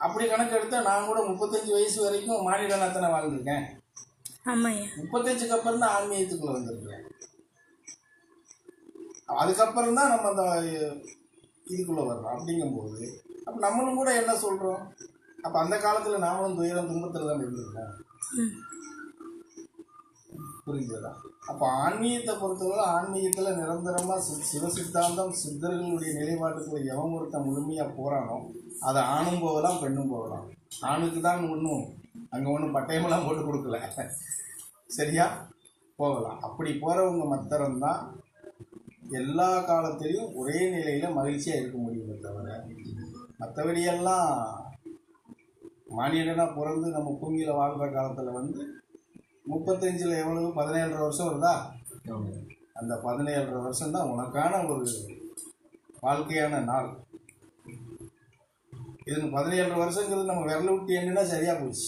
அப்படி கணக்கு எடுத்தா நான் கூட முப்பத்தஞ்சு வயசு வரைக்கும் மாநிலனா தானே வாழ்ந்திருக்கேன் முப்பத்தஞ்சுக்கு அப்புறம் தான் ஆன்மீகத்துக்குள்ள வந்திருக்கேன் அதுக்கப்புறம் தான் நம்ம அந்த இதுக்குள்ள வர்றோம். அப்படிங்கும்போது அப்போ நம்மளும் கூட என்ன சொல்றோம்? அப்போ அந்த காலத்தில் நாமளும் துயரம் துன்பத்தில் தான் இருந்திருக்கோம். ம் புரிஞ்சதா அப்போ ஆன்மீகத்தை பொறுத்தவரை ஆன்மீகத்தில் நிரந்தரமாக சி சிவ சித்தாந்தம் சித்தர்களுடைய நிலைப்பாட்டுக்குள்ள எவன் ஒருத்தன் முழுமையாக போகிறானோ அதை ஆணும் போகலாம் பெண்ணும் போகலாம். ஆணுக்கு தான் ஒன்றும் அங்கே ஒன்றும் பட்டயமெல்லாம் போட்டு கொடுக்கல. சரியா? போகலாம். அப்படி போகிறவங்க மாத்திரம்தான் எல்லா காலத்திலையும் ஒரே நிலையில் மகிழ்ச்சியாக இருக்க முடியுமே தவிர மற்றபடியெல்லாம் மானியனாக பிறந்து நம்ம பூமியில் வாழ்கிற காலத்தில் வந்து முப்பத்தஞ்சில் எவ்வளவு? பதினேழரை வருஷம் வருதா? அந்த பதினேழரை வருஷம் தான் உனக்கான ஒரு வாழ்க்கையான நாள். இது பதினேழரை வருஷங்கிறது நம்ம விரல விட்டு எண்ணினா சரியாக போச்சு.